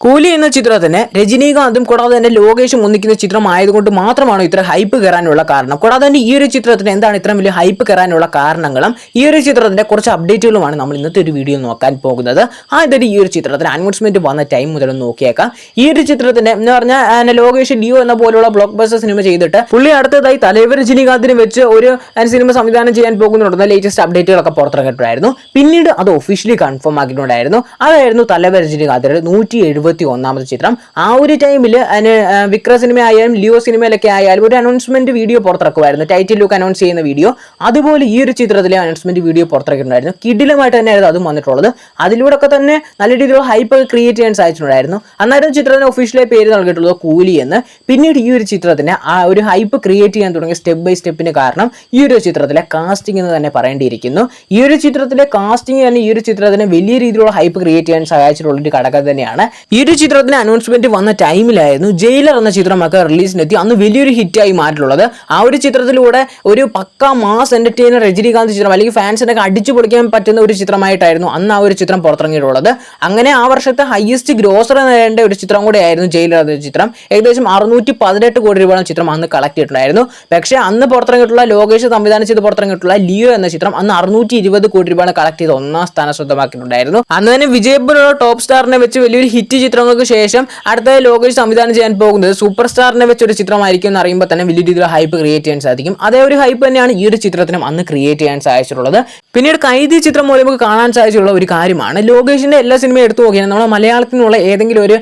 കൂലി എന്ന ചിത്രത്തിന് രജനീകാന്തും കൂടാതെ തന്നെ ലോകേഷും ഒന്നിക്കുന്ന ചിത്രമായതുകൊണ്ട് മാത്രമാണ് ഇത്ര ഹൈപ്പ് കയറാനുള്ള കാരണം. കൂടാതെ തന്നെ ഈ ഒരു ചിത്രത്തിന് എന്താണ് ഇത്ര വലിയ ഹൈപ്പ് കയറാനുള്ള കാരണങ്ങളും? ഈ ഒരു ചിത്രത്തിന്റെ കുറച്ച് അപ്ഡേറ്റുകളുമാണ് നമ്മൾ ഇന്നത്തെ ഒരു വീഡിയോ നോക്കാൻ പോകുന്നത്. ആദ്യത്തെ ഈ ഒരു ചിത്രത്തിന് അനൗൺസ്മെന്റ് വന്ന ടൈം മുതൽ നോക്കിയേക്കാം. ഈ ഒരു ചിത്രത്തിന്റെ എന്ന് പറഞ്ഞാൽ ലോകേഷ് ലിയോ എന്ന പോലുള്ള ബ്ലോക്ക് ബസ്റ്റർ സിനിമ ചെയ്തിട്ട് പുള്ളി അടുത്തതായി തലൈവർ രജനീകാന്തിന് വെച്ച് ഒരു സിനിമ സംവിധാനം ചെയ്യാൻ പോകുന്നുണ്ടെന്ന ലേറ്റസ്റ്റ് അപ്ഡേറ്റുകളൊക്കെ പുറത്തിറങ്ങിയിട്ടുണ്ടായിരുന്നു. പിന്നീട് അത് ഒഫീഷ്യലി കൺഫേം ആക്കിയിട്ടുണ്ടായിരുന്നു. അതായിരുന്നു തലൈവർ രജനീകാന്തിന്റെ നൂറ്റി എഴുപത്തി ഒന്നാമത് ചിത്രം. ആ ഒരു ടൈമിൽ അതിന് വിക്ര സിനിമ ആയാലും ലിയോ സിനിമയിലൊക്കെ ആയാലും ഒരു അനൗൺസ്മെന്റ് വീഡിയോ പുറത്തിറക്കുമായിരുന്നു. ടൈറ്റിൽ ലുക്ക് അനൗൺസ് ചെയ്യുന്ന വീഡിയോ അതുപോലെ ഈ ഒരു ചിത്രത്തിലെ അനൗൺസ്മെന്റ് വീഡിയോ പുറത്തിറക്കിയിട്ടുണ്ടായിരുന്നു. കിഡിലുമായിട്ട് തന്നെയായിരുന്നു അതും വന്നിട്ടുള്ളത്. അതിലൂടെ ഒക്കെ തന്നെ നല്ല രീതിയിലുള്ള ഹൈപ്പ് ക്രിയേറ്റ് ചെയ്യാൻ സാധിച്ചിട്ടുണ്ടായിരുന്നു അന്നേരം ചിത്രത്തിന് ഒഫീഷ്യലായി പേര് നൽകിയിട്ടുള്ളത് കൂലി എന്ന്. പിന്നീട് ഈ ഒരു ചിത്രത്തിന് ആ ഒരു ഹൈപ്പ് ക്രിയേറ്റ് ചെയ്യാൻ തുടങ്ങിയ സ്റ്റെപ്പ് ബൈ സ്റ്റെപ്പിന് കാരണം ഈ ഒരു ചിത്രത്തിലെ കാസ്റ്റിംഗ് എന്ന് തന്നെ പറയേണ്ടിയിരിക്കുന്നു. ഈ ഒരു ചിത്രത്തിലെ കാസ്റ്റിംഗ് തന്നെ ഈ ഒരു ചിത്രത്തിന് വലിയ രീതിയിലുള്ള ഹൈപ്പ് ക്രിയേറ്റ് ചെയ്യാൻ സഹായിച്ചിട്ടുള്ള ഒരു ഘടകം തന്നെയാണ്. ഒരു ചിത്രത്തിന് അനൗൺസ്മെന്റ് വന്ന ടൈമിലായിരുന്നു ജയിലർ എന്ന ചിത്രമൊക്കെ റിലീസിനെത്തി അന്ന് വലിയൊരു ഹിറ്റായി മാറ്റിയിട്ടുള്ളത് ആ ഒരു ചിത്രത്തിലൂടെ ഒരു പക്ക മാസ് എന്റർടൈനർ രജനീകാന്ത് ചിത്രം അല്ലെങ്കിൽ ഫാൻസിനൊക്കെ അടിച്ചു പൊളിക്കാൻ പറ്റുന്ന ഒരു ചിത്രമായിട്ടായിരുന്നു അന്ന് ആ ഒരു ചിത്രം പുറത്തിറങ്ങിയിട്ടുള്ളത്. അങ്ങനെ ആ വർഷത്തെ ഹയസ്റ്റ് ഗ്രോസർ നേടേണ്ട ഒരു ചിത്രം കൂടെ ആയിരുന്നു ജയിലർ എന്ന ചിത്രം. ഏകദേശം അറുന്നൂറ്റി പതിനെട്ട് കോടി രൂപയാണ് ചിത്രം അന്ന് കളക്ട് ചെയ്തിട്ടുണ്ടായിരുന്നു. പക്ഷേ അന്ന് പുറത്തിറങ്ങിയിട്ടുള്ള ലോകേഷ് സംവിധാനം ചെയ്ത് പുറത്തിറങ്ങിയിട്ടുള്ള ലിയോ എന്ന ചിത്രം അന്ന് അറുന്നൂറ്റി ഇരുപത് കോടി രൂപയാണ് കളക്ട് ചെയ്ത് ഒന്നാം സ്ഥാനം സ്വന്തമാക്കിയിട്ടുണ്ടായിരുന്നു. അന്ന് തന്നെ വിജയപുരം ടോപ്പ് സ്റ്റാറിനെ വെച്ച് വലിയൊരു ഹിറ്റ് ചിത്രങ്ങൾക്ക് ശേഷം അടുത്ത ലോകേഷ് സംവിധാനം ചെയ്യാൻ പോകുന്നത് സൂപ്പർ സ്റ്റാറിനെ വെച്ചൊരു ചിത്രമായിരിക്കും എന്ന് അറിയുമ്പോൾ തന്നെ വലിയ രീതിയിലുള്ള ഹൈപ്പ് ക്രിയേറ്റ് ചെയ്യാൻ സാധിക്കും. അതേ ഒരു ഹൈപ്പ് തന്നെയാണ് ഈ ഒരു ചിത്രത്തിനും അന്ന് ക്രിയേറ്റ് ചെയ്യാൻ സാധിച്ചിട്ടുള്ളത്. പിന്നീട് കൈതി ചിത്രം മൂലം നമുക്ക് കാണാൻ സാധിച്ചുള്ള ഒരു കാര്യമാണ്. ലോകേഷിന്റെ എല്ലാ സിനിമയും എടുത്തു നോക്കിയാൽ നമ്മൾ മലയാളത്തിനുള്ള ഏതെങ്കിലും ഒരു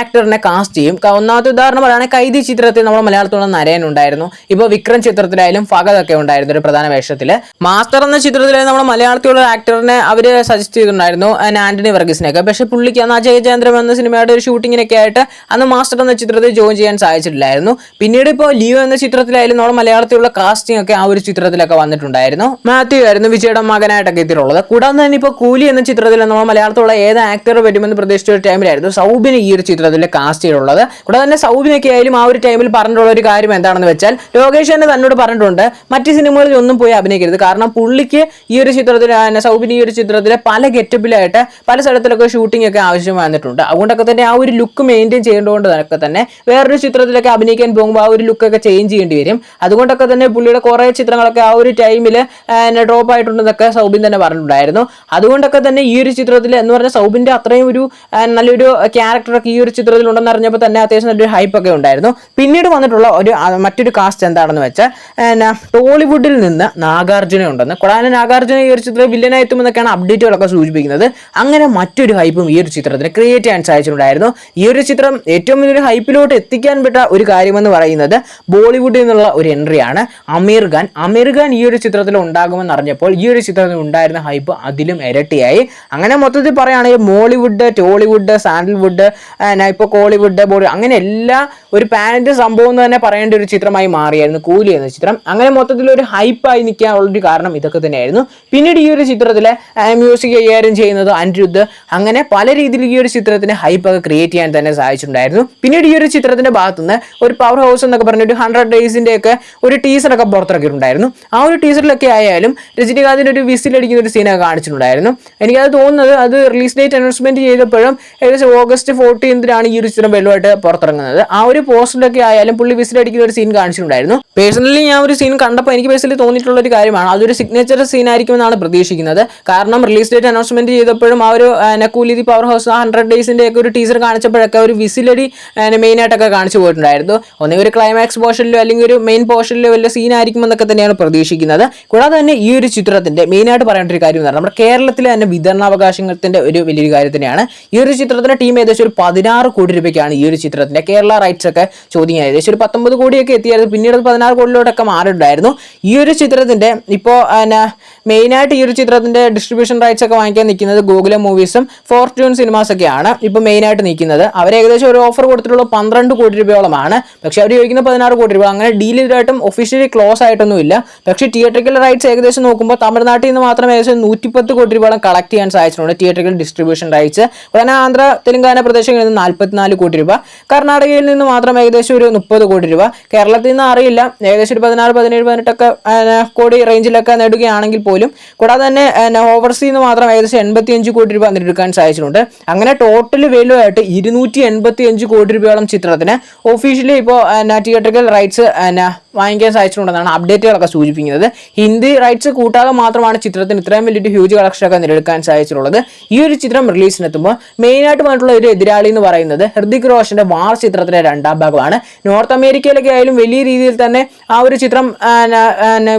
ആക്ടറിനെ കാസ്റ്റ് ചെയ്യും. ഒന്നാമത്തെ ഉദാഹരണം പറയുകയാണെങ്കിൽ കൈതി ചിത്രത്തിൽ നമ്മുടെ മലയാളത്തിലുള്ള നരയൻ ഉണ്ടായിരുന്നു. ഇപ്പോൾ വിക്രം ചിത്രത്തിലായാലും ഫഗതൊക്കെ ഉണ്ടായിരുന്നു ഒരു പ്രധാന വേഷത്തിൽ മാസ്റ്റർ എന്ന ചിത്രത്തിൽ നമ്മുടെ മലയാളത്തിലുള്ള ആക്ടറിനെ അവർ സജസ്റ്റ് ചെയ്തിട്ടുണ്ടായിരുന്നു ആന്റണി വർഗീസിനെയൊക്കെ. പക്ഷേ പുള്ളിക്ക് അന്ന് അജയ് ചന്ദ്രം എന്ന സിനിമയുടെ ഒരു ഷൂട്ടിങ്ങിനൊക്കെ ആയിട്ട് അന്ന് മാസ്റ്റർ എന്ന ചിത്രത്തിൽ ജോയിൻ ചെയ്യാൻ സാധിച്ചിട്ടില്ലായിരുന്നു. പിന്നീട് ഇപ്പോൾ ലിയോ എന്ന ചിത്രത്തിലായാലും നമ്മുടെ മലയാളത്തിലുള്ള കാസ്റ്റിംഗ് ഒക്കെ ആ ഒരു ചിത്രത്തിലൊക്കെ വന്നിട്ടുണ്ടായിരുന്നു. മാത്യു ആയിരുന്നു വിജയുടെ മകനായിട്ടൊക്കെ എത്തിയിട്ടുള്ളത്. കൂടാതെ തന്നെ ഇപ്പോൾ കൂലി എന്ന ചിത്രത്തിൽ നമ്മൾ മലയാളത്തിലുള്ള ഏത് ആക്ടർ വരുമെന്ന് പ്രതീക്ഷിച്ച ഒരു ടൈമിലായിരുന്നു സൗബിന് ഈ ഒരു ചിത്രത്തിലെ കാസ്റ്റ് ചെയ്തിട്ടുള്ളത്. കൂടാതെ തന്നെ സൗബിനൊക്കെ ആയാലും ആ ഒരു ടൈമിൽ പറഞ്ഞിട്ടുള്ള ഒരു കാര്യം എന്താണെന്ന് വെച്ചാൽ ലോകേഷ് തന്നെ തന്നോട് പറഞ്ഞിട്ടുണ്ട് മറ്റ് സിനിമകളിൽ ഒന്നും പോയി അഭിനയിക്കരുത്. കാരണം പുള്ളിക്ക് ഈ ഒരു ചിത്രത്തിൽ സൗബിന് ഈ ഒരു ചിത്രത്തിലെ പല ഗെറ്റപ്പിലായിട്ട് പല സ്ഥലത്തിലൊക്കെ ഷൂട്ടിംഗ് ഒക്കെ ആവശ്യം വന്നിട്ടുണ്ട്. അതുകൊണ്ടൊക്കെ തന്നെ ആ ഒരു ലുക്ക് മെയിന്റെയിൻ ചെയ്യേണ്ടതുകൊണ്ടൊക്കെ തന്നെ വേറൊരു ചിത്രത്തിലൊക്കെ അഭിനയിക്കാൻ പോകുമ്പോൾ ആ ഒരു ലുക്കൊക്കെ ചേഞ്ച് ചെയ്യേണ്ടി വരും. അതുകൊണ്ടൊക്കെ തന്നെ പുള്ളിയുടെ കുറേ ചിത്രങ്ങളൊക്കെ ആ ഒരു ടൈമിൽ ഡ്രോപ്പ് ആയിട്ടുണ്ടെന്നൊക്കെ സൗബിൻ തന്നെ പറഞ്ഞിട്ടുണ്ടായിരുന്നു. അതുകൊണ്ടൊക്കെ തന്നെ ഈ ഒരു ചിത്രത്തിൽ എന്ന് പറഞ്ഞാൽ സൗബിന്റെ അത്രയും ഒരു നല്ലൊരു ക്യാരക്ടറൊക്കെ ഈ ഒരു ചിത്രത്തിൽ ഉണ്ടെന്ന് അറിഞ്ഞപ്പോൾ തന്നെ അത്യാവശ്യം നല്ലൊരു ഹൈപ്പൊക്കെ ഉണ്ടായിരുന്നു. പിന്നീട് വന്നിട്ടുള്ള ഒരു മറ്റൊരു കാസ്റ്റ് എന്താണെന്ന് വെച്ചാൽ ടോളിവുഡിൽ നിന്ന് നാഗാർജുന ഉണ്ടെന്ന്. കൂടാതെ നാഗാർജുന ഈ ഒരു ചിത്രം വില്ലനായി എത്തുമെന്നൊക്കെയാണ് അപ്ഡേറ്റുകളൊക്കെ സൂചിപ്പിക്കുന്നത്. അങ്ങനെ മറ്റൊരു ഹൈപ്പും ഈ ഒരു ചിത്രത്തിന് ക്രിയേറ്റ് ചെയ്യാൻ സാധിച്ചിട്ടുണ്ടായിരുന്നു ഈ ഒരു ചിത്രം ഏറ്റവും വലിയൊരു ഹൈപ്പിലോട്ട് എത്തിക്കാൻ പറ്റ ഒരു കാര്യമെന്ന് പറയുന്നത് ബോളിവുഡിൽ നിന്നുള്ള ഒരു എൻട്രിയാണ് അമീർ ഖാൻ. അമീർ ഖാൻ ഈ ഒരു ചിത്രത്തിൽ ഉണ്ടാകുമെന്ന് അറിഞ്ഞപ്പോൾ ഈ ഒരു ചിത്രത്തിൽ ഉണ്ടായിരുന്ന ഹൈപ്പ് അതിലും ഇരട്ടിയായി. അങ്ങനെ മൊത്തത്തിൽ പറയുകയാണെങ്കിൽ മോളിവുഡ് ടോളിവുഡ് സാൻഡൽവുഡ് ഇപ്പോൾ കോളിവുഡ് ബോളി അങ്ങനെ എല്ലാ ഒരു പാനന്റ് സംഭവം തന്നെ പറയേണ്ട ഒരു ചിത്രമായി മാറിയായിരുന്നു കൂലി എന്ന ചിത്രം. അങ്ങനെ മൊത്തത്തിൽ ഒരു ഹൈപ്പായി നിൽക്കാനുള്ളൊരു കാരണം ഇതൊക്കെ തന്നെയായിരുന്നു. പിന്നീട് ഈ ഒരു ചിത്രത്തിലെ മ്യൂസിക് കൈകാര്യം ചെയ്യുന്നത് അനിരുദ്ധ്. അങ്ങനെ പല രീതിയിൽ ഈ ഒരു ചിത്രത്തിന് ഹൈപ്പ് ഒക്കെ ക്രിയേറ്റ് ചെയ്യാൻ തന്നെ സഹായിച്ചിട്ടുണ്ടായിരുന്നു. പിന്നീട് ഈ ഒരു ചിത്രത്തിന്റെ ഭാഗത്തുനിന്ന് ഒരു പവർ ഹൗസ് എന്നൊക്കെ പറഞ്ഞ ഒരു ഹൺഡ്രഡ് ഡേയ്സിന്റെ ഒക്കെ ഒരു ടീസറൊക്കെ പുറത്തിറക്കിയിട്ടുണ്ടായിരുന്നു. ആ ഒരു ടീസറിലൊക്കെ ആയാലും രജനീകാന്തിന്റെ ഒരു വിസിലടിക്കുന്ന ഒരു സീനൊക്കെ കാണിച്ചിട്ടുണ്ടായിരുന്നു. എനിക്കത് തോന്നുന്നത് അത് റിലീസ് ഡേറ്റ് അനൗൺസ്മെന്റ് ചെയ്തപ്പോഴും ഏകദേശം ഓഗസ്റ്റ് ഫോർട്ടീൻത്തിനാണ് ഈ ഒരു ചിത്രം വെള്ളമായിട്ട് പുറത്തിറങ്ങുന്നത്. ആ ഒരു പോസ്റ്ററിലൊക്കെ ആയാലും പുള്ളി വിസിലടിക്കുന്ന ഒരു സീൻ കാണിച്ചിട്ടുണ്ടായിരുന്നു. പേഴ്സണലി ഞാൻ ഒരു സീൻ കണ്ടപ്പോൾ എനിക്ക് പേഴ്സണലി തോന്നിയിട്ടുള്ള ഒരു കാര്യമാണ്. അതൊരു സിഗ്നേച്ചർ സീൻ ആയിരിക്കുമെന്നാണ് പ്രതീക്ഷിക്കുന്നത്. കാരണം റിലീസ് ഡേറ്റ് അനൗൺസ്മെന്റ് ചെയ്തപ്പോഴും ആ ഒരു നക്കൂലി പവർ ഹൗസ് ഹൺഡ്രഡ് ഡേയ്സിന്റെ ഒക്കെ ഒരു ടീസർ കാണിച്ചപ്പോഴൊക്കെ ഒരു വിസിലടി മെയിൻ ആയിട്ടൊക്കെ കാണിച്ചു പോയിട്ടുണ്ടായിരുന്നു. ഒന്നെങ്കിൽ ഒരു ക്ലൈമാക്സ് പോർഷനിലോ അല്ലെങ്കിൽ ഒരു മെയിൻ പോർഷനിലോ വല്ല സീൻ ആയിരിക്കുമെന്നൊക്കെ തന്നെയാണ് പ്രതീക്ഷിക്കുന്നത്. കൂടാതെ തന്നെ ഈ ഒരു ചിത്രത്തിന്റെ മെയിൻ ആയിട്ട് പറയേണ്ട ഒരു കാര്യം എന്ന് പറഞ്ഞാൽ നമ്മുടെ കേരളത്തിലെ തന്നെ വിതരണാവകാശത്തിന്റെ ഒരു വലിയൊരു കാര്യം തന്നെയാണ്. ഈ ഒരു ചിത്രത്തിന്റെ ടീം ഏകദേശം ഒരു പതിനാറ് കോടി രൂപയ്ക്കാണ് ഈ ഒരു ചിത്രത്തിന്റെ കേരള റൈറ്റ്സ് ഒക്കെ ചോദ്യം ഏകദേശം ഒരു പത്തൊമ്പത് കോടിയൊക്കെ എത്തിയായിരുന്നു. പിന്നീട് അത് പതിനാറ് കോടിയിലോട്ടൊക്കെ മാറിയിട്ടുണ്ടായിരുന്നു. ഈ ഒരു ചിത്രത്തിന്റെ ഇപ്പോൾ മെയിനായിട്ട് ഈ ഒരു ചിത്രത്തിന്റെ ഡിസ്ട്രിബ്യൂഷൻ റൈറ്റ്സ് ഒക്കെ വാങ്ങിക്കാൻ നിൽക്കുന്നത് ഗൂഗിള മൂവീസും ഫോർച്യൂൺ സിനിമാസ് ഒക്കെയാണ്. ഇപ്പോൾ മെയിനായിട്ട് നിൽക്കുന്നത്. അവർ ഏകദേശം ഒരു ഓഫർ കൊടുത്തിട്ടുള്ള പന്ത്രണ്ട് കോടി രൂപയോളമാണ്. പക്ഷേ അവർ ചോദിക്കുന്ന പതിനാറ് കോടി രൂപ. അങ്ങനെ ഡീൽ ചെയ്തിട്ടായിട്ടും ഒഫീഷ്യലി ക്ലോസ് ആയിട്ടൊന്നുമില്ല. പക്ഷേ തിയേറ്ററിക്കൽ റൈറ്റ്സ് ഏകദേശം നോക്കുമ്പോൾ തമിഴ്നാട്ടിൽ നിന്ന് മാത്രം ഏകദേശം നൂറ്റിപ്പത്ത് കോടി രൂപയോളം കളക്ട് ചെയ്യാൻ സാധിച്ചിട്ടുണ്ട് തിയേറ്ററിക്കൽ ഡിസ്ട്രിബ്യൂഷൻ റൈറ്റ്സ് ഉടനെ ആന്ധ്ര തെലങ്കാന പ്രദേശങ്ങളിൽ നിന്ന് നാൽപ്പത്തിനാല് കോടി രൂപ. കർണാടകയിൽ നിന്ന് മാത്രം ഏകദേശം ഒരു മുപ്പത് കോടി രൂപ. കേരളത്തിൽ നിന്ന് അറിയില്ല. ഏകദേശം ഒരു പതിനാറ് പതിനേഴ് പതിനെട്ടൊക്കെ കോടി റേഞ്ചിലൊക്കെ നേടുകയാണെങ്കിൽ പോലും. കൂടാതെ തന്നെ ഓവർസീന്ന് മാത്രം ഏകദേശം എൺപത്തിയഞ്ച് കോടി രൂപ നേടിയെടുക്കാൻ സാധിച്ചിട്ടുണ്ട്. അങ്ങനെ ടോട്ടൽ ആയിട്ട് ഇരുന്നൂറ്റി എൺപത്തി അഞ്ച് കോടി രൂപയോളം ചിത്രത്തിന് ഒഫീഷ്യലി ഇപ്പോൾ തിയേറ്ററിക്കൽ റൈറ്റ്സ് വാങ്ങിക്കാൻ സാധിച്ചിട്ടുണ്ടെന്നാണ് അപ്ഡേറ്റുകളൊക്കെ സൂചിപ്പിക്കുന്നത്. ഹിന്ദി റൈറ്റ്സ് കൂട്ടാതെ മാത്രമാണ് ചിത്രത്തിന് ഇത്രയും വലിയൊരു ഹ്യൂജ് കളക്ഷനൊക്കെ നേടിയെടുക്കാൻ സാധിച്ചിട്ടുള്ളത്. ഈ ഒരു ചിത്രം റിലീസിനെത്തുമ്പോൾ മെയിനായിട്ട് വന്നിട്ടുള്ള ഒരു എതിരാളി എന്ന് പറയുന്നത് ഹൃതിക് റോഷന്റെ വാർ ചിത്രത്തിന്റെ രണ്ടാം ഭാഗമാണ്. നോർത്ത് അമേരിക്കയിലൊക്കെ ആയാലും വലിയ രീതിയിൽ തന്നെ ആ ഒരു ചിത്രം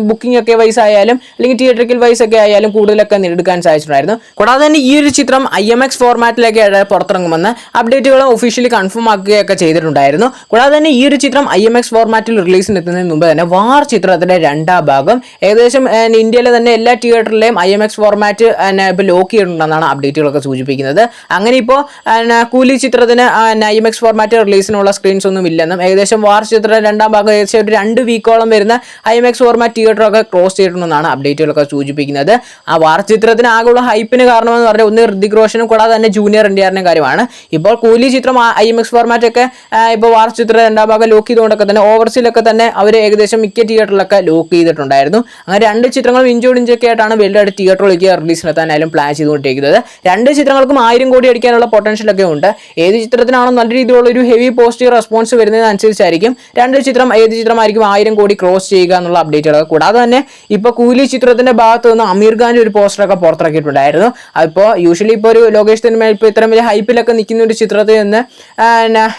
ബുക്കിംഗ് ഒക്കെ വൈസ് ആയാലും അല്ലെങ്കിൽ തിയേറ്ററിക്കൽ വൈസ് ഒക്കെ ആയാലും കൂടുതലൊക്കെ നേടിയെടുക്കാൻ സാധിച്ചിട്ടുണ്ടായിരുന്നു. കൂടാതെ തന്നെ ഈ ഒരു ചിത്രം ഐ എം എക്സ് ഫോർമാറ്റിലേക്ക് പുറത്തിറങ്ങുമെന്ന് അപ്ഡേറ്റുകൾ ഒഫീഷ്യലി കൺഫേം ആക്കുകയൊക്കെ ചെയ്തിട്ടുണ്ടായിരുന്നു. കൂടാതെ തന്നെ ഈ ഒരു ചിത്രം ഐ എം എക്സ് ഫോർമാറ്റിൽ റിലീസിന് എത്തുന്നതിന് മുമ്പ് തന്നെ വാർ ചിത്രത്തിന്റെ രണ്ടാം ഭാഗം. ഏകദേശം ഇന്ത്യയിലെ തന്നെ എല്ലാ തിയേറ്ററിലെയും ഐ എം എക്സ് ഫോർമാറ്റ് ഇപ്പോൾ ലോക്ക് ചെയ്തിട്ടുണ്ടെന്നാണ് അപ്ഡേറ്റുകളൊക്കെ സൂചിപ്പിക്കുന്നത്. അങ്ങനെ ഇപ്പോൾ കൂലി ചിത്രത്തിന് ഐ എം എക്സ് ഫോർമാറ്റ് റിലീസിനുള്ള സ്ക്രീൻസ് ഒന്നും ഇല്ലെന്നും ഏകദേശം വാർ ചിത്രം രണ്ടാം ഭാഗം ഏകദേശം ഒരു രണ്ട് വീക്കോളം വരുന്ന ഐ എം എക്സ് ഫോർമാറ്റ് തിയേറ്ററൊക്കെ ക്ലോസ് ചെയ്തിട്ടുണ്ടെന്നാണ് അപ്ഡേറ്റുകളൊക്കെ സൂചിപ്പിക്കുന്നത്. ആ വാർ ചിത്രത്തിന് ആകെയുള്ള ഹൈപ്പിന് കാരണമെന്ന് പറഞ്ഞാൽ ഒന്ന് ഋതിക് റോഷനും കൂടാതെ തന്നെ ജൂനിയർ എൻഡിആറിന്റെ കാര്യമാണ്. ഇപ്പോൾ കൂലി ചിത്രം ഐ എം എക്സ് ഫോർമാറ്റൊക്കെ ഇപ്പോൾ വാർ ചിത്രം രണ്ടാം ഭാഗം ലോക്ക് ചെയ്തുകൊണ്ടൊക്കെ തന്നെ ഓവർസീലൊക്കെ തന്നെ അവർ ഏകദേശം മിക്ക തിയേറ്ററിലൊക്കെ ലോക്ക് ചെയ്തിട്ടുണ്ടായിരുന്നു. അങ്ങനെ രണ്ട് ചിത്രങ്ങളും ഇഞ്ചോട് ഇഞ്ചൊക്കെ ആയിട്ടാണ് വലുതായിട്ട് തിയേറ്ററിലേക്ക് റിലീസ് നടത്താനായാലും പ്ലാൻ ചെയ്തുകൊണ്ടിരിക്കുന്നത്. രണ്ട് ചിത്രങ്ങൾക്കും ആയിരം കോടി അടിക്കാനുള്ള പൊട്ടൻഷ്യലൊക്കെ ഉണ്ട്. ഏത് ചിത്രത്തിനാണോ നല്ല രീതിയിലുള്ള ഒരു ഹെവി പോസിറ്റീവ് റെസ്പോൺസ് വരുന്നതിനനുസരിച്ചായിരിക്കും. രണ്ട് ചിത്രം ഏത് ചിത്രമായിരിക്കും ആയിരം കോടി ക്രോസ് ചെയ്യുക എന്നുള്ള അപ്ഡേറ്റുകളൊക്കെ കൂടാതെ തന്നെ ഇപ്പോൾ കൂലി ചിത്രത്തിന്റെ ഭാഗത്ത് നിന്ന് അമീർ ഖാന്റെ ഒരു പോസ്റ്ററൊക്കെ പുറത്തിറക്കിയിട്ടുണ്ടായിരുന്നു. അപ്പോൾ യൂഷ്വലി ഇപ്പോൾ ഒരു ലോകേഷ് സിനിമ ഇപ്പോൾ ഇത്രയും വലിയ ഹൈപ്പിലൊക്കെ നിൽക്കുന്ന ഒരു ചിത്രത്തിൽ നിന്ന്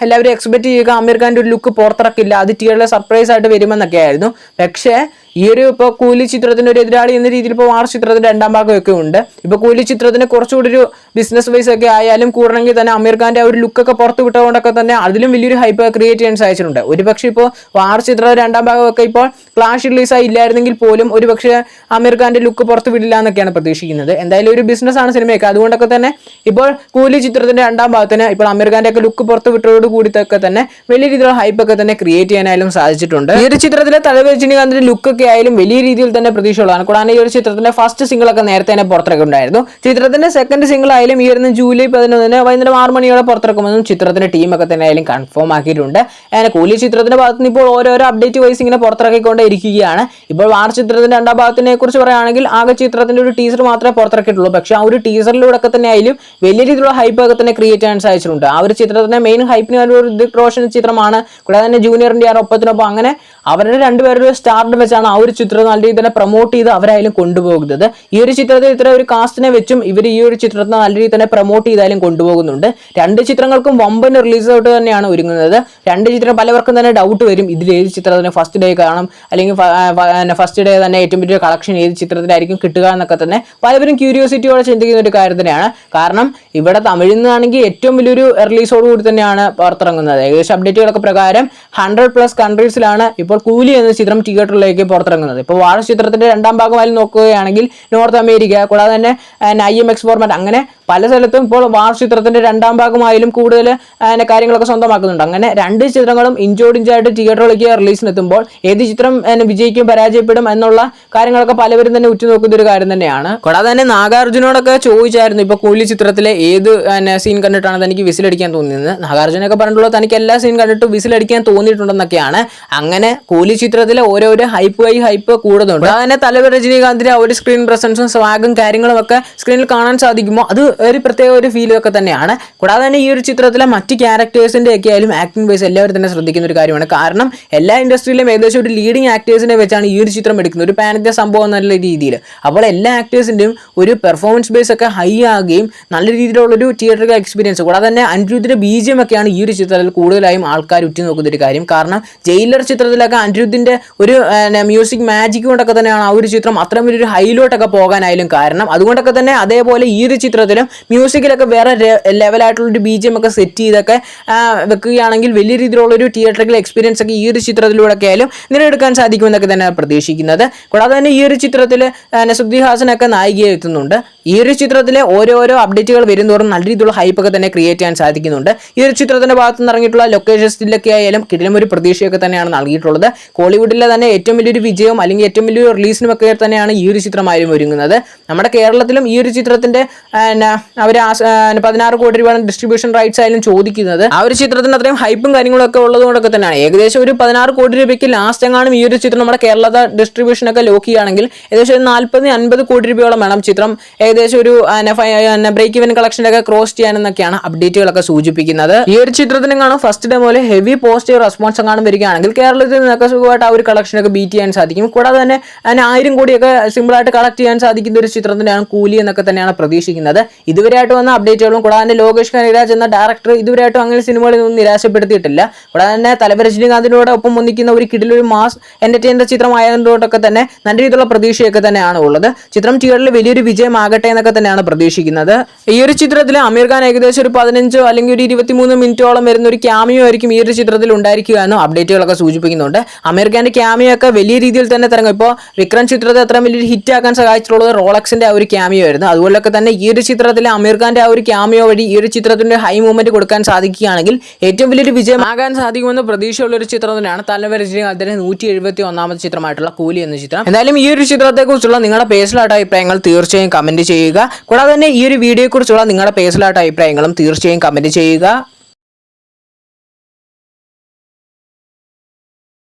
എല്ലാവരും എക്സ്പെക്ട് ചെയ്യുക അമീർ ഖാന്റെ ഒരു ലുക്ക് പുറത്തിറക്കില്ല. അത് തിയേറ്ററിൽ സർപ്രൈസ് ആയിട്ട് വരുമെന്നൊക്കെ ആയിരുന്നു പക്ഷേ ഈ ഒരു ഇപ്പോൾ കൂലി ചിത്രത്തിന്റെ ഒരു എതിരാളി എന്ന രീതിയിൽ ഇപ്പോൾ വാർ ചിത്രത്തിന്റെ രണ്ടാം ഭാഗമൊക്കെ ഉണ്ട്. ഇപ്പോൾ കൂലി ചിത്രത്തിന് കുറച്ചുകൂടി ഒരു ബിസിനസ് വൈസ് ഒക്കെ ആയാലും കൂടണമെങ്കിൽ തന്നെ അമീർ ഖാന്റെ ആ ഒരു ലുക്കൊക്കെ പുറത്തു വിട്ടതുകൊണ്ടൊക്കെ തന്നെ അതിലും വലിയൊരു ഹൈപ്പ് ക്രിയേറ്റ് ചെയ്യാൻ സാധിച്ചിട്ടുണ്ട്. ഒരു പക്ഷേ ഇപ്പോൾ വാർ ചിത്രം രണ്ടാം ഭാഗമൊക്കെ ഇപ്പോൾ ക്ലാഷ് റിലീസായി ഇല്ലായിരുന്നെങ്കിൽ പോലും ഒരു പക്ഷേ അമീർ ഖാന്റെ ലുക്ക് പുറത്ത് വിടില്ല എന്നൊക്കെയാണ് പ്രതീക്ഷിക്കുന്നത്. എന്തായാലും ഒരു ബിസിനസ് ആണ് സിനിമയൊക്കെ. അതുകൊണ്ടൊക്കെ തന്നെ ഇപ്പോൾ കൂലി ചിത്രത്തിന്റെ രണ്ടാം ഭാഗത്തിന് ഇപ്പോൾ അമീർ ഖാന്റെ ഒക്കെ ലുക്ക് പുറത്ത് വിട്ടതോട് കൂടിയൊക്കെ തന്നെ വലിയ രീതിയിലുള്ള ഹൈപ്പ് ഒക്കെ തന്നെ ക്രിയേറ്റ് ചെയ്യാനായാലും സാധിച്ചിട്ടുണ്ട്. ഈ ഒരു ചിത്രത്തിലെ തലവ് രജനീകാന്തിന്റെ ലുക്ക് ഒക്കെ ആയാലും വലിയ രീതിയിൽ തന്നെ പ്രതീക്ഷയുള്ളതാണ്. കൂടാതെ ഈ ഒരു ചിത്രത്തിന്റെ ഫസ്റ്റ് സിംഗിൾ ഒക്കെ നേരത്തെ തന്നെ പുറത്തിറക്കുന്നുണ്ടായിരുന്നു ചിത്രത്തിന്റെ സെക്കൻഡ് സിംഗിൾ ആയാലും ഈ വരുന്ന ജൂലൈ പതിനൊന്നിന് വൈകുന്നേരം ആറ് മണിയോടെ പുറത്തിറക്കുമെന്നും ചിത്രത്തിന്റെ ടീമൊക്കെ തന്നെ ആയാലും കൺഫേം ആക്കിയിട്ടുണ്ട്. അങ്ങനെ കൂലി ചിത്രത്തിന്റെ ഭാഗത്ത് നിന്ന് ഇപ്പോൾ ഓരോരോ അപ്ഡേറ്റ് വൈസ് ഇങ്ങനെ പുറത്തിറക്കിക്കൊണ്ടേ ഇരിക്കുകയാണ് ഇപ്പോൾ വാർ ചിത്രത്തിന്റെ രണ്ടാം ഭാഗത്തിനെ കുറിച്ച് പറയുകയാണെങ്കിൽ ആകെ ചിത്രത്തിന്റെ ഒരു ടീസർ മാത്രമേ പുറത്തിറക്കിയിട്ടുള്ളൂ. പക്ഷേ ആ ഒരു ടീസറിലൂടെ ഒക്കെ തന്നെ ആയാലും വലിയ രീതിയിലുള്ള ഹൈപ്പ് ഒക്കെ തന്നെ ക്രിയേറ്റ് ചെയ്യാൻ സാധിച്ചിട്ടുണ്ട്. ആ ഒരു ചിത്രത്തിന്റെ മെയിൻ ഹൈപ്പിന് ഒരു ഋതിക് റോഷൻ ചിത്രമാണ്. കൂടാതെ തന്നെ ജൂനിയറിന്റെ ആ ഒപ്പത്തിനൊപ്പം അങ്ങനെ അവരുടെ രണ്ടുപേരുടെ സ്റ്റാർഡ് വെച്ചാണ് ആ ഒരു ചിത്രം നല്ല രീതിയിൽ തന്നെ പ്രൊമോട്ട് ചെയ്ത് അവരായാലും കൊണ്ടുപോകുന്നത്. ഈ ഒരു ചിത്രത്തിൽ ഇത്ര ഒരു കാസ്റ്റിനെ വെച്ചും ഇവർ ഈ ഒരു ചിത്രത്തെ നല്ല രീതിയിൽ തന്നെ പ്രൊമോട്ട് ചെയ്താലും കൊണ്ടുപോകുന്നുണ്ട്. രണ്ട് ചിത്രങ്ങൾക്കും വമ്പൻ റിലീസ് ആയിട്ട് തന്നെയാണ് ഒരുങ്ങുന്നത്. രണ്ട് ചിത്രം പലവർക്കും തന്നെ ഡൗട്ട് വരും. ഇതിൽ ഏത് ചിത്രത്തിന് ഫസ്റ്റ് ഡേ കാണും? അല്ലെങ്കിൽ ഫസ്റ്റ് ഡേ തന്നെ ഏറ്റവും വലിയ കളക്ഷൻ ഏത് ചിത്രത്തിലായിരിക്കും കിട്ടുക എന്നൊക്കെ തന്നെ പലവരും ക്യൂരിയോസിറ്റിയോടെ ചിന്തിക്കുന്ന ഒരു കാര്യം തന്നെയാണ്. കാരണം ഇവിടെ തമിഴിൽ നിന്നാണെങ്കിൽ ഏറ്റവും വലിയൊരു റിലീസോട് കൂടി തന്നെയാണ് പുറത്തിറങ്ങുന്നത്. ഏകദേശം അപ്ഡേറ്റുകളൊക്കെ പ്രകാരം ഹൺഡ്രഡ് പ്ലസ് കൺട്രീസിലാണ് ഇപ്പോൾ കൂലി എന്ന ചിത്രം തിയേറ്ററിലേക്ക് പുറത്തിറങ്ങുന്നത്. ഇപ്പോൾ വാഴ ചിത്രത്തിന്റെ രണ്ടാം ഭാഗമായി നോക്കുകയാണെങ്കിൽ നോർത്ത് അമേരിക്ക കൂടാതെ തന്നെ ഐ എം എക്സ് ഫോർമാറ്റ് അങ്ങനെ പല സ്ഥലത്തും ഇപ്പോൾ വാർ ചിത്രത്തിന്റെ രണ്ടാം ഭാഗമായാലും കൂടുതൽ കാര്യങ്ങളൊക്കെ സ്വന്തമാക്കുന്നുണ്ട്. അങ്ങനെ രണ്ട് ചിത്രങ്ങളും ഇഞ്ചോട് ഇഞ്ചായിട്ട് തിയേറ്ററിലേക്ക് റിലീസിനെത്തുമ്പോൾ ഏത് ചിത്രം വിജയിക്കും പരാജയപ്പെടും എന്നുള്ള കാര്യങ്ങളൊക്കെ പലവരും തന്നെ ഉറ്റുനോക്കുന്ന ഒരു കാര്യം തന്നെയാണ്. കൂടാതെ തന്നെ നാഗാർജുനോടൊക്കെ ചോദിച്ചായിരുന്നു ഇപ്പൊ കൂലി ചിത്രത്തിലെ ഏത് സീൻ കണ്ടിട്ടാണ് തനിക്ക് വിസിലടിക്കാൻ തോന്നിയത് നാഗാർജുനൊക്കെ പറഞ്ഞിട്ടുള്ളത് തനിക്ക് എല്ലാ സീൻ കണ്ടിട്ട് വിസിലടിക്കാൻ തോന്നിയിട്ടുണ്ടെന്നൊക്കെയാണ്. അങ്ങനെ കൂലി ചിത്രത്തിലെ ഓരോരോ ഹൈപ്പ് ആയി ഹൈപ്പ് കൂടുന്നുണ്ട്. അതന്നെ തലവർ രജനീകാന്തിന്റെ ഒരു സ്ക്രീൻ പ്രസൻസും സ്വാഗും കാര്യങ്ങളും ഒക്കെ സ്ക്രീനിൽ കാണാൻ സാധിക്കുമോ? അത് ഒരു പ്രത്യേക ഒരു ഫീലും ഒക്കെ തന്നെയാണ്. കൂടാതെ തന്നെ ഈ ഒരു ചിത്രത്തിലെ മറ്റ് ക്യാരക്ടേഴ്സിന്റെ ഒക്കെ ആയാലും ആക്ടിംഗ് വൈസ് എല്ലാവരും തന്നെ ശ്രദ്ധിക്കുന്ന ഒരു കാര്യമാണ്. കാരണം എല്ലാ ഇൻഡസ്ട്രിയിലും ഏകദേശം ഒരു ലീഡിംഗ് ആക്ടേഴ്സിനെ വെച്ചാണ് ഈ ഒരു ചിത്രം എടുക്കുന്നത്. ഒരു പാനത്തെ സംഭവം എന്നുള്ള രീതിയിൽ. അപ്പോൾ എല്ലാ ആക്ടേഴ്സിന്റെയും ഒരു പെർഫോമൻസ് ബേസ് ഒക്കെ ഹൈ ആകുകയും നല്ല രീതിയിലുള്ള ഒരു തിയേറ്ററിക്കൽ എക്സ്പീരിയൻസ് കൂടാതെ തന്നെ അനിരുദ്ധിന്റെ ബീജിയം ഒക്കെയാണ് ഈ ഒരു ചിത്രത്തിൽ കൂടുതലായും ആൾക്കാർ ഉറ്റുനോക്കുന്ന ഒരു കാര്യം. കാരണം ജയിലർ ചിത്രത്തിലൊക്കെ അനിരുദ്ധിന്റെ ഒരു മ്യൂസിക് മാജിക് കൊണ്ടൊക്കെ തന്നെയാണ് ആ ഒരു ചിത്രം അത്രയും വലിയൊരു ഹൈലോട്ടൊക്കെ പോകാനായാലും കാരണം അതുകൊണ്ടൊക്കെ തന്നെ അതേപോലെ ഈ ഒരു ചിത്രത്തിലും മ്യൂസിക്കിലൊക്കെ വേറെ ലെവലായിട്ടുള്ള ഒരു എം ഒക്കെ സെറ്റ് ചെയ്തൊക്കെ വെക്കുകയാണെങ്കിൽ വലിയ രീതിയിലുള്ള ഒരു തിയേറ്ററിക്കൽ എക്സ്പീരിയൻസ് ഒക്കെ ഈ ഒരു ചിത്രത്തിലൂടെ ഒക്കെ ആയാലും നേടിയെടുക്കാൻ സാധിക്കുമെന്നൊക്കെ തന്നെ പ്രതീക്ഷിക്കുന്നത്. കൂടാതെ തന്നെ ഈ ഒരു ചിത്രത്തിൽ നസുദ്ദി ഹാസനൊക്കെ നായികയെ എത്തുന്നുണ്ട്. ഈ ഒരു ചിത്രത്തിലെ ഓരോരോ അപ്ഡേറ്റുകൾ വരുന്നതോറും നല്ല രീതിയിലുള്ള ഹൈപ്പ് ഒക്കെ തന്നെ ക്രിയേറ്റ് ചെയ്യാൻ സാധിക്കുന്നുണ്ട്. ഈ ഒരു ചിത്രത്തിന്റെ ഭാഗത്ത് നിന്ന് ഇറങ്ങിയിട്ടുള്ള ലൊക്കേഷൻസിലൊക്കെ ആയാലും കിടിലം ഒരു പ്രതീക്ഷയൊക്കെ തന്നെയാണ് നൽകിയിട്ടുള്ളത്. കോളിവുഡിലെ തന്നെ ഏറ്റവും വലിയൊരു വിജയവും അല്ലെങ്കിൽ ഏറ്റവും വലിയൊരു റിലീസിനും ഒക്കെ തന്നെയാണ് ഈ ഒരു ചിത്രമായാലും ഒരുങ്ങുന്നത്. നമ്മുടെ കേരളത്തിലും ഈ ഒരു ചിത്രത്തിന്റെ അവർ പതിനാറ് കോടി രൂപയാണ് ഡിസ്ട്രിബ്യൂഷൻ റൈറ്റ്സ് ആയാലും ചോദിക്കുന്നത്. ആ ഒരു ചിത്രത്തിന് അത്രയും ഹൈപ്പും കാര്യങ്ങളൊക്കെ ഒക്കെ ഉള്ളത് തന്നെയാണ്. ഏകദേശം ഒരു പതിനാറ് കോടി രൂപയ്ക്ക് ലാസ്റ്റ് എങ്ങാനും ഈ ഒരു ചിത്രം നമ്മുടെ കേരളത്തെ ഡിസ്ട്രിബ്യൂഷനൊക്കെ ലോക്ക് ചെയ്യുകയാണെങ്കിൽ ഏകദേശം നാൽപ്പത് അൻപത് കോടി രൂപയോളം വേണം ചിത്രം ഏകദേശം ഒരു ബ്രേക്ക് ഇവൻ കളക്ഷന്റെ ഒക്കെ ക്രോസ് ചെയ്യാനെന്നൊക്കെയാണ് അപ്ഡേറ്റുകളൊക്കെ സൂചിപ്പിക്കുന്നത്. ഈ ഒരു ചിത്രത്തിന് കാണും ഫസ്റ്റ് ഡേ മുതൽ ഹെവി പോസിറ്റീവ് റെസ്പോൺസ് കാണും വരികയാണെങ്കിൽ കേരളത്തിൽ നിന്നൊക്കെ സുഖമായിട്ട് ആ ഒരു കളക്ഷനൊക്കെ ബീറ്റ് ചെയ്യാൻ സാധിക്കും. കൂടാതെ തന്നെ അതിന് ആയിരം കോടിയൊക്കെ സിമ്പിളായിട്ട് കളക്ട് ചെയ്യാൻ സാധിക്കുന്ന ഒരു ചിത്രത്തിന്റെയാണ് കൂലി എന്നൊക്കെ തന്നെയാണ് പ്രതീക്ഷിക്കുന്നത്. ഇതുവരെയായിട്ട് വന്ന അപ്ഡേറ്റുകളും കൂടാതെ തന്നെ ലോകേഷ് കനകരാജ് എന്ന ഡയറക്ടർ ഇതുവരെയായിട്ടും അങ്ങനെ സിനിമകളിൽ നിന്നും നിരാശപ്പെടുത്തിയിട്ടില്ല. കൂടാതെ തന്നെ തലവ രജനീകാന്തിനോട് ഒപ്പം ഒന്നിക്കുന്ന ഒരു കിടിലൊരു മാസ് എന്റർടൈനർ ചിത്രമായതുകൊണ്ടൊക്കെ തന്നെ നല്ല രീതിയിലുള്ള പ്രതീക്ഷയൊക്കെ തന്നെയാണ് ഉള്ളത്. ചിത്രം തിയേറ്ററിൽ വലിയൊരു വിജയമാകട്ടെ എന്നൊക്കെ തന്നെയാണ് പ്രതീക്ഷിക്കുന്നത്. ഈ ഒരു ചിത്രത്തിൽ അമീർ ഖാൻ ഏകദേശം ഒരു പതിനഞ്ചോ അല്ലെങ്കിൽ ഒരു ഇരുപത്തിമൂന്ന് മിനിറ്റോളം വരുന്ന ഒരു ക്യാമിയോ ആയിരിക്കും ഈ ഒരു ചിത്രത്തിൽ ഉണ്ടായിരിക്കുക എന്നും അപ്ഡേറ്റുകളൊക്കെ സൂചിപ്പിക്കുന്നുണ്ട്. അമീർ ഖാന്റെ ക്യാമിയോ ഒക്കെ വലിയ രീതിയിൽ തന്നെ തിരങ്ങും ഇപ്പോൾ വിക്രം ചിത്രത്തെ അത്ര വലിയൊരു ഹിറ്റ് ആക്കാൻ സഹായിച്ചിട്ടുള്ളത് റോളക്സിന്റെ ആ ഒരു ക്യാമിയോ ആയിരുന്നു. അതുപോലൊക്കെ തന്നെ ഈ ഒരു ചിത്രത്തിൽ അമീർ ഖാന്റെ ആ ഒരു ക്യാമിയോ വഴി ഈ ഒരു ചിത്രത്തിന്റെ ഹൈ മൂവ്മെന്റ് കൊടുക്കാൻ സാധിക്കുകയാണെങ്കിൽ ഏറ്റവും വലിയൊരു വിജയമാകാൻ സാധിക്കുമെന്ന് പ്രതീക്ഷയുള്ള ഒരു ചിത്രം തന്നെയാണ് തലവ അദ്ദേഹം നൂറ്റി എഴുപത്തി ഒന്നാമത്തെ ചിത്രമായിട്ടുള്ള കൂലി എന്ന ചിത്രം. എന്തായാലും ഈ ഒരു ചിത്രത്തെക്കുറിച്ചുള്ള നിങ്ങളുടെ പേഴ്സണലായിട്ട് അഭിപ്രായങ്ങൾ തീർച്ചയായും കമന്റ് ചെയ്യുക. കൂടാതെ തന്നെ ഈ ഒരു വീഡിയോയെക്കുറിച്ചുള്ള നിങ്ങളുടെ പേഴ്സണലായിട്ട് അഭിപ്രായങ്ങളും തീർച്ചയായും കമന്റ് ചെയ്യുക.